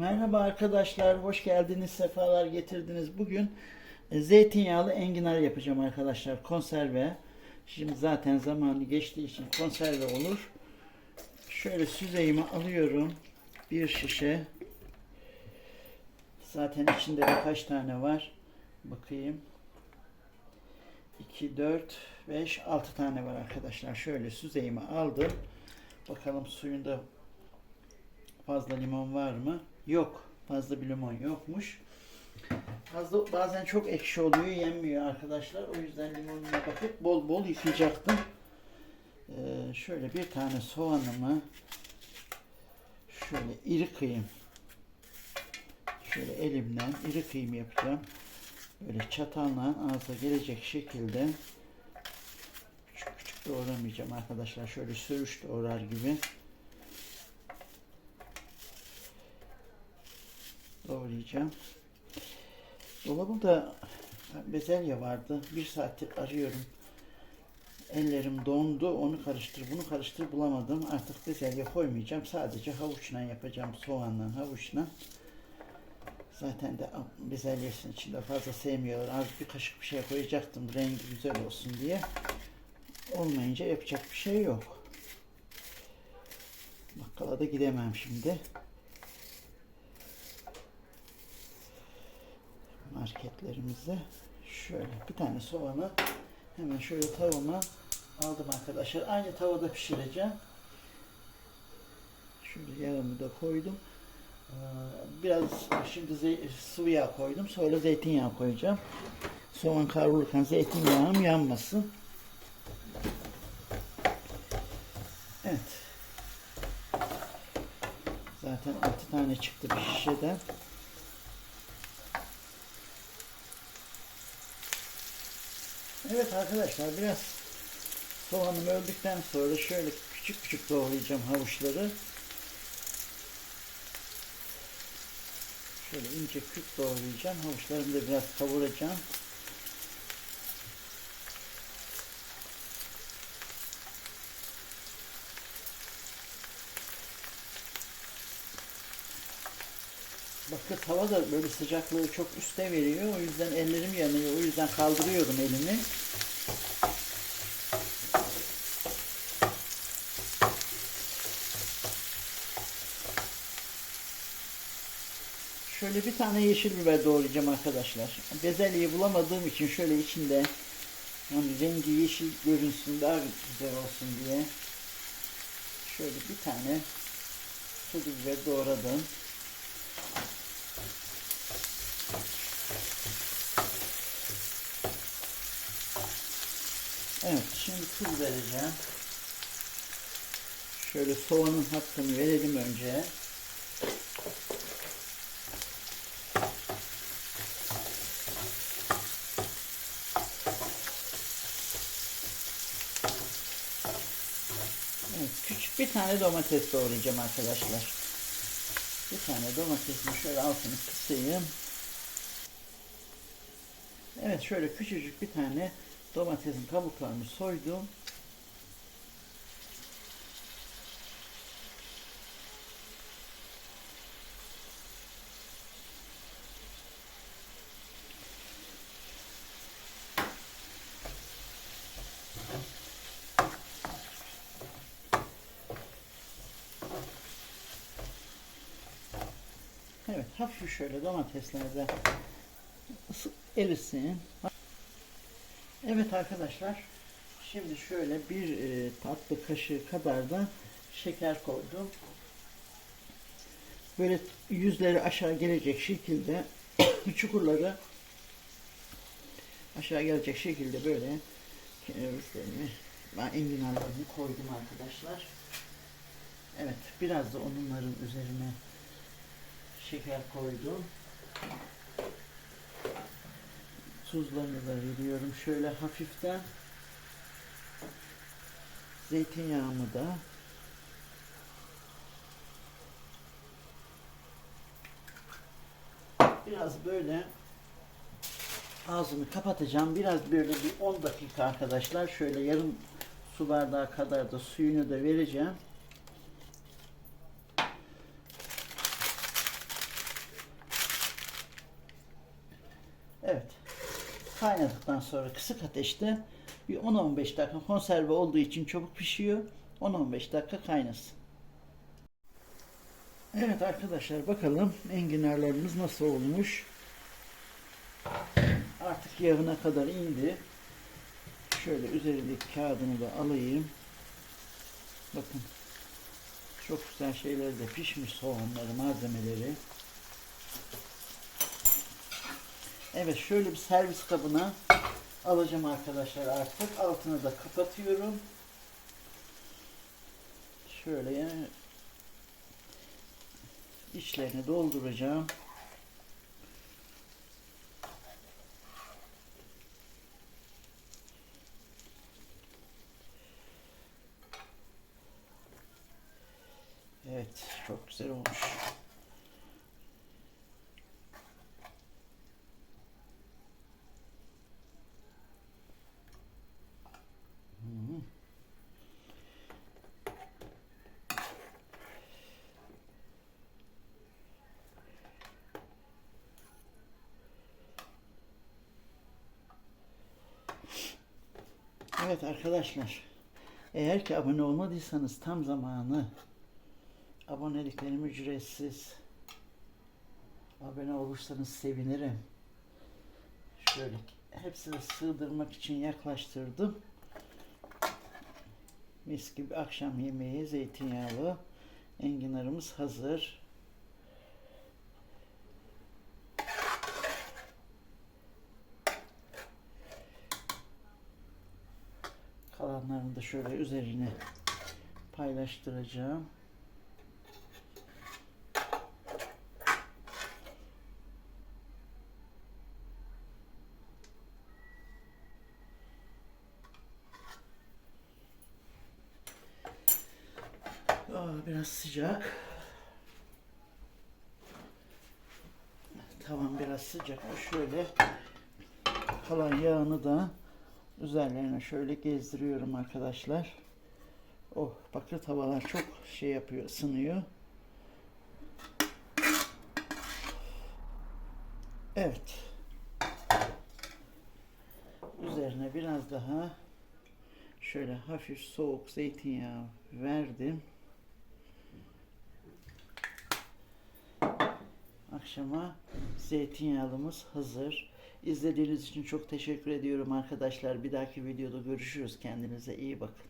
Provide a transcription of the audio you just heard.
Merhaba arkadaşlar, hoş geldiniz, sefalar getirdiniz. Bugün e, zeytinyağlı enginar yapacağım arkadaşlar, konserve. Şimdi zaten zamanı geçtiği için konserve olur. Şöyle süzeyimi alıyorum, bir şişe. Zaten içinde birkaç tane var. Bakayım. 2, 4, 5, 6 tane var arkadaşlar. Şöyle süzeyimi aldım. Bakalım suyunda fazla limon var mı? Yok. Fazla bir limon yokmuş. Fazla bazen çok ekşi oluyor, yenmiyor arkadaşlar. O yüzden limonuna bakıp bol bol yıkayacaktım. Ee, şöyle bir tane soğanımı şöyle iri kıyım. Şöyle elimden iri kıyım yapacağım. Böyle çatalla ağza gelecek şekilde küçük küçük doğramayacağım arkadaşlar. Şöyle sürüş doğrar gibi. Doğrayacağım. Dolabımda bezelye vardı. Bir saattir arıyorum. Ellerim dondu. Onu karıştır, bunu karıştır bulamadım. Artık bezelye koymayacağım. Sadece havuçla yapacağım. Soğanla, havuçla. Zaten de bezelyesinin içinde fazla sevmiyorlar. Az bir kaşık bir şey koyacaktım. Rengi güzel olsun diye. Olmayınca yapacak bir şey yok. Bakkala da gidemem şimdi. Marketlerimizde şöyle bir tane soğanı hemen şöyle tavama aldım arkadaşlar. Aynı tavada pişireceğim. Şöyle yarımı da koydum. Ee, Biraz şimdi sıvı yağ koydum. Sonra zeytinyağı koyacağım. Soğan kavrulurken zeytinyağım yanmasın. Evet. Zaten 6 tane çıktı bir şişeden. Evet arkadaşlar biraz soğanım öldükten sonra şöyle küçük küçük doğrayacağım havuçları. Şöyle ince küp doğrayacağım. Havuçlarımı da biraz kavuracağım. Bakın tava da böyle sıcaklığı çok üste veriyor. O yüzden ellerim yanıyor. O yüzden kaldırıyorum elimi. Şöyle bir tane yeşil biber doğrayacağım arkadaşlar. Bezelyeyi bulamadığım için şöyle içinde yani rengi yeşil görünsün daha güzel olsun diye şöyle bir tane pul biber doğradım. Evet şimdi tuz vereceğim. Şöyle soğanın hakkını verelim önce. Evet, küçük bir tane domates doğrayacağım arkadaşlar. Bir tane domatesin şöyle altını kısayım. Evet şöyle küçücük bir tane domatesin kabuklarını soydum. Evet hafif şöyle domateslerde erisin. Evet arkadaşlar. Şimdi şöyle bir e, tatlı kaşığı kadar da şeker koydum. Böyle yüzleri aşağı gelecek şekilde çukurları aşağı gelecek şekilde böyle kerevizlerimi ben enginarlarımı koydum arkadaşlar. Evet biraz da onların üzerine şeker koydum tuzlarını veriyorum şöyle hafiften. Zeytinyağımı da biraz böyle ağzını kapatacağım. Biraz böyle bir 10 dakika arkadaşlar. Şöyle yarım su bardağı kadar da suyunu da vereceğim. Evet. Kaynadıktan sonra kısık ateşte bir 10-15 dakika konserve olduğu için çabuk pişiyor. 10-15 dakika kaynasın. Evet arkadaşlar bakalım enginarlarımız nasıl olmuş. Artık yağına kadar indi. Şöyle üzerindeki kağıdını da alayım. Bakın. Çok güzel şeyler de pişmiş soğanları, malzemeleri. Evet şöyle bir servis kabına alacağım arkadaşlar artık. Altını da kapatıyorum. Şöyle yani içlerini dolduracağım. Evet, çok güzel olmuş. Evet arkadaşlar, eğer ki abone olmadıysanız tam zamanı. Aboneliklerim ücretsiz. Abone olursanız sevinirim. Şöyle hepsini sığdırmak için yaklaştırdım. Mis gibi akşam yemeği zeytinyağlı enginarımız hazır. Kalanlarını da şöyle üzerine paylaştıracağım. Aa, biraz sıcak. Tamam biraz sıcak. Şöyle kalan yağını da üzerlerine şöyle gezdiriyorum arkadaşlar. Oh bakır tavalar çok şey yapıyor, ısınıyor. Evet. Üzerine biraz daha şöyle hafif soğuk zeytinyağı verdim. Akşama zeytinyağlımız hazır. İzlediğiniz için çok teşekkür ediyorum arkadaşlar. Bir dahaki videoda görüşürüz. Kendinize iyi bakın.